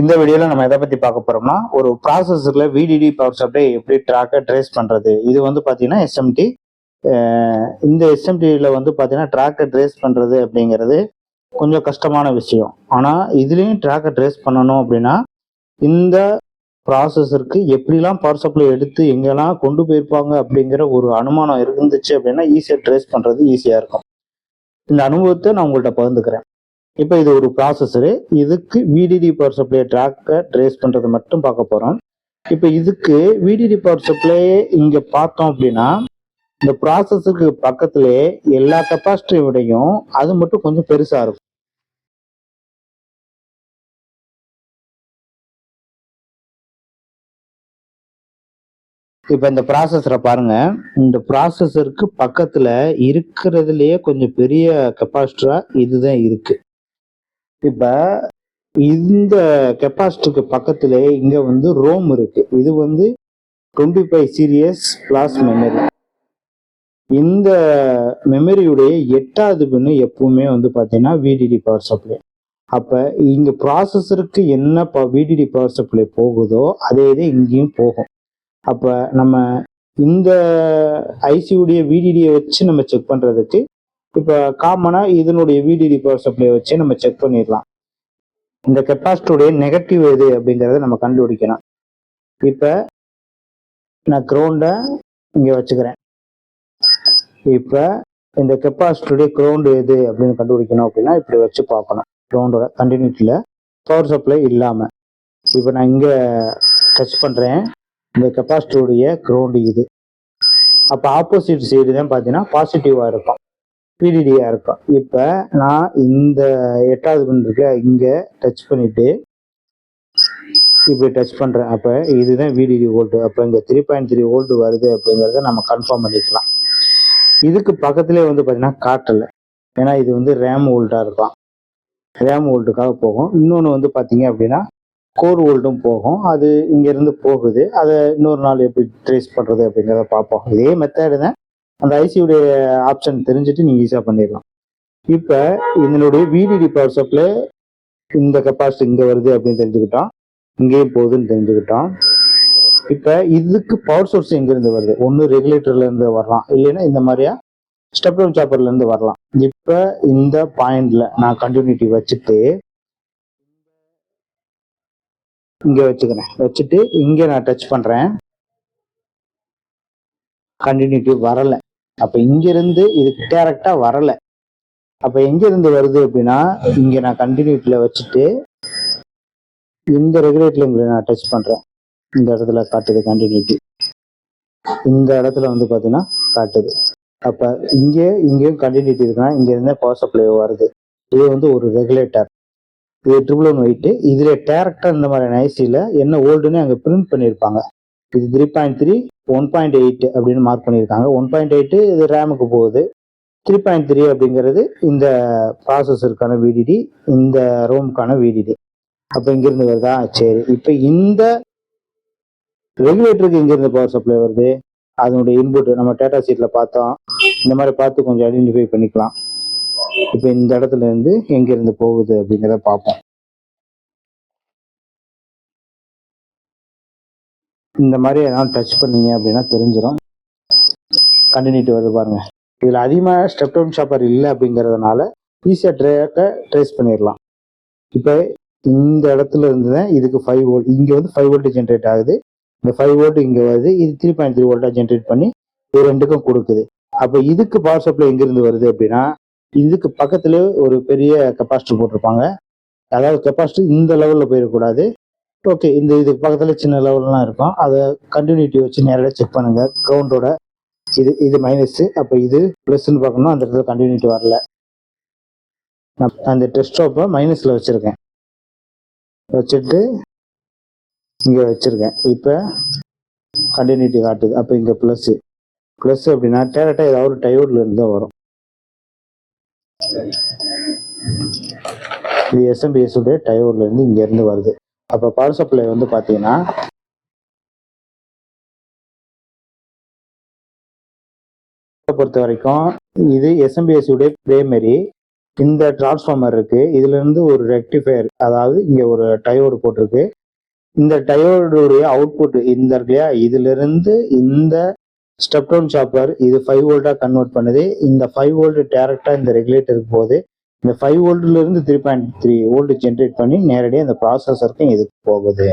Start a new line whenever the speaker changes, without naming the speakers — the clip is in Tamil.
இந்த வீடியோல நம்ம எதை பத்தி பார்க்க போறோம்னா ஒரு ப்ராசஸர்ல விடிடி பவர் சப்ளை எப்படி ட்ராக்க ட்ரேஸ் பண்றது. இது வந்து பாத்தீங்கன்னா எஸ்எம்டி இந்த எஸ்எம்டில வந்து பாத்தீங்கன்னா ட்ராக்கை ட்ரேஸ் பண்றது அப்படிங்கிறது கொஞ்சம் கஷ்டமான விஷயம். ஆனா இதுலயும் ட்ராக்கை ட்ரேஸ் பண்ணணும் அப்படின்னா இந்த ப்ராசஸருக்கு எப்படிலாம் பவர் சப்ளை எடுத்து எங்கெல்லாம் கொண்டு போயிருப்பாங்க அப்படிங்கிற ஒரு அனுமானம் இருந்துச்சு அப்படின்னா ஈஸியாக ட்ரேஸ் பண்றது ஈஸியா இருக்கும். இந்த அனுபவத்தை நான் உங்கள்கிட்ட பகிர்ந்துக்கிறேன். இப்போ இது ஒரு ப்ராசஸரு இதுக்கு விடிடி பவர் சப்ளை ட்ராக்கை ட்ரேஸ் பண்ணுறது மட்டும் பார்க்க போகிறோம் இப்போ இதுக்கு விடிடி பவர் சப்ளை இங்கே பார்த்தோம் அப்படின்னா இந்த ப்ராசஸருக்கு பக்கத்திலே எல்லா கெப்பாசிட்டி விடையும் அது மட்டும் கொஞ்சம் பெருசாக இருக்கும். இப்போ இந்த ப்ராசஸரை பாருங்க. இந்த ப்ராசஸருக்கு பக்கத்தில் இருக்கிறதுலையே கொஞ்சம் பெரிய கெப்பாசிட்டரா இதுதான் இருக்குது இப்ப இந்த கெப்பாசிட்டிக்கு பக்கத்துல இங்க வந்து ரோம் இருக்கு. இது வந்து twenty five series flash memory இந்த மெமரியுடைய எட்டாவது பின்னு எப்பவுமே வந்து பார்த்தீங்கன்னா விடிடி பவர் சப்ளை அப்போ இங்க ப்ராசஸருக்கு என்ன விடிடி பவர் சப்ளை போகுதோ அதே இது இங்கேயும் போகும். அப்போ நம்ம இந்த ஐசியுடைய விடிடியை வச்சு நம்ம செக் பண்ணுறதுக்கு இப்போ காமனா இதனுடைய விடிடி பவர் சப்ளை வச்சு நம்ம செக் பண்ணிடலாம். இந்த கெப்பாசிட்டியுடைய நெகட்டிவ் எது அப்படிங்கிறத நம்ம கண்டுபிடிக்கணும். இப்போ நான் கிரவுண்டை இங்கே வச்சுக்கிறேன். இப்போ இந்த கெப்பாசிட்டியுடைய கிரவுண்டு எது அப்படின்னு கண்டுபிடிக்கணும் அப்படின்னா இப்படி வச்சு பார்க்கணும். கிரவுண்டோட கண்டினியூட்டியில் பவர் சப்ளை இல்லாமல் இப்போ நான் இங்கே டச் பண்ணுறேன் இந்த கெப்பாசிட்டியுடைய கிரவுண்டு இது. அப்போ ஆப்போசிட் சைடு தான் பார்த்தீங்கன்னா பாசிட்டிவாக இருக்கும். பிடிடியாக இருக்கும் இப்போ நான் இந்த எட்டாவது பின் இருக்க இங்கே டச் பண்ணிட்டு இப்படி டச் பண்ணுறேன் அப்போ இதுதான் விடிடி ஓல்டு அப்போ இங்கே த்ரீ பாயிண்ட் த்ரீ ஓல்டு வருது அப்படிங்கிறத நம்ம கன்ஃபார்ம் பண்ணிக்கலாம். இதுக்கு பக்கத்துலேயே வந்து பார்த்திங்கன்னா காட்டலை. ஏன்னா இது வந்து ரேம் வோல்ட்டாக இருக்கும். ரேம் ஓல்டுக்காக போகும். இன்னொன்று வந்து பார்த்தீங்க அப்படின்னா கோர் ஓல்டும் போகும். அது இங்கேருந்து போகுது. அதை இன்னொரு நாள் எப்படி ட்ரேஸ் பண்ணுறது அப்படிங்கிறத பார்ப்போம். இதே மெத்தேடு தான் அந்த ஐசியுடைய ஆப்ஷன் தெரிஞ்சுட்டு நீங்கள் ஈஸியாக பண்ணிடலாம். இப்போ இதனுடைய விடிடி பவர் சப்ளை இந்த கெப்பாசிட்டி இங்கே வருது அப்படின்னு தெரிஞ்சுக்கிட்டோம் இங்கேயும் போகுதுன்னு தெரிஞ்சுக்கிட்டோம் இப்போ இதுக்கு பவர் சோர்ஸ் எங்கேருந்து வருது? ஒன்று ரெகுலேட்டர்லேருந்து வரலாம். இல்லைன்னா இந்த மாதிரியா? ஸ்டெப் டவுன் சாப்பர்லேருந்து வரலாம். இப்போ இந்த பாயிண்டில் நான் கண்டினியூட்டி வச்சுட்டு இங்கே வச்சுக்கிறேன். வச்சுட்டு இங்கே நான் டச் பண்ணுறேன் கண்டினியூட்டி வரலை. அப்போ இங்கிருந்து இது டேரக்டாக வரலை. அப்போ எங்கேருந்து வருது அப்படின்னா இங்கே நான் கண்டினியூட்டியில் வச்சுட்டு இந்த ரெகுலேட்டர்ல உங்களை நான் டச் பண்ணுறேன் இந்த இடத்துல காட்டுது கண்டினியூட்டி இந்த இடத்துல வந்து பாத்தீங்கன்னா காட்டுது. அப்போ இங்கே இங்கேயும் கண்டினியூட்டி இருக்குன்னா இங்கேருந்தே பவர் சப்ளை வருது. இது வந்து ஒரு ரெகுலேட்டர் இது ட்ரிபிள் ஒன் வைட்டு இதில் டேரக்டாக இந்த மாதிரி நைசியில் என்ன ஓல்டுன்னு அங்கே பிரிண்ட் பண்ணியிருப்பாங்க. இது three point three one point eight அப்படின்னு மார்க் பண்ணியிருக்காங்க. ஒன் பாயிண்ட் எயிட்டு இது ரேமுக்கு போகுது. த்ரீ பாயிண்ட் த்ரீ அப்படிங்கிறது இந்த ப்ராசஸருக்கான விடிடி இந்த ரோமுக்கான விடிடி அப்போ இங்கிருந்து வருதா? சரி. இப்போ இந்த ரெகுலேட்டருக்கு இங்கிருந்து பவர் சப்ளை வருது. அதனுடைய இன்புட் நம்ம டேட்டா சீட்டில் பார்த்தோம். இந்த மாதிரி பார்த்து கொஞ்சம் ஐடென்டிஃபை பண்ணிக்கலாம். இப்போ இந்த இடத்துல இருந்து எங்கிருந்து போகுது அப்படிங்கிறத பார்ப்போம். இந்த மாதிரி எதாவது டச் பண்ணீங்க அப்படின்னா தெரிஞ்சிடும் கண்டினியூட்டி வருது பாருங்க. இதில் அதிகமாக ஸ்டெப் டவுன் ஷாப்பர் இல்லை அப்படிங்கிறதுனால ஈஸியாக ட்ரேக்கை ட்ரேஸ் பண்ணிடலாம் இப்போ இந்த இடத்துல இருந்து தான் இதுக்கு ஃபைவ் வோல்ட் இங்கே வந்து ஃபைவ் வோல்ட் ஜென்ரேட் ஆகுது. இந்த ஃபைவ் வோல்ட் இங்கே வருது இது த்ரீ பாயிண்ட் த்ரீ வோல்ட்டாக ஜென்ரேட் பண்ணி இது ரெண்டுக்கும் கொடுக்குது. அப்போ இதுக்கு பவர் சப்ளை எங்கேருந்து வருது அப்படின்னா இதுக்கு பக்கத்துல ஒரு பெரிய கெப்பாசிட்டி போட்டிருப்பாங்க. அதாவது கெப்பாசிட்டி இந்த லெவலில் போயிடக்கூடாது ஓகே இந்த இதுக்கு பக்கத்தில் சின்ன லெவல்லாம் இருக்கும். அதை கண்டினியூட்டி வச்சு நேரடியாக செக் பண்ணுங்க. கிரவுண்டோட இது இது மைனஸ் அப்போ இது ப்ளஸ்ன்னு பார்க்கணும். அந்த இடத்துல கண்டினியூட்டி வரல. நான் அந்த ஸ்டாப்பை மைனஸில் வச்சுருக்கேன். வச்சுட்டு இங்கே வச்சுருக்கேன். இப்போ கண்டினியூட்டி காட்டுது. அப்போ இங்கே ப்ளஸ்ஸு ப்ளஸ் அப்படின்னா டேரக்டாக ஏதாவது ஒரு டயோடில் இருந்து தான் வரும். இது எஸ்எம்பிஎஸ் உடைய டயோர்ல இருந்து இங்க இருந்து வருது. அப்ப பவர் சப்ளை வந்து பாத்தீங்கன்னா பொறுத்த வரைக்கும் இது எஸ்எம்பிஎஸ் உடைய பிரைமரி இந்த டிரான்ஸ்ஃபார்மர் இருக்கு. இதுல இருந்து ஒரு ரெக்டிஃபையர் அதாவது இங்க ஒரு டயோடு போட்டிருக்கு. இந்த டயோடுடைய அவுட்புட் இந்த இருக்கு இல்லையா? இதுல இருந்து இந்த ஸ்டெப் டவுன் சாப்பர் இது ஃபைவ் வோல்ட்டா கன்வெர்ட் பண்ணுது. இந்த ஃபைவ் வோல்ட் டேரக்டா இந்த ரெகுலேட்டருக்கு போகுது. இந்த ஃபைவ் வோல்ட்ல இருந்து three point three volt generate பண்ணி நேரடியாக இந்த ப்ராசஸருக்கும் இதுக்கு போகுது.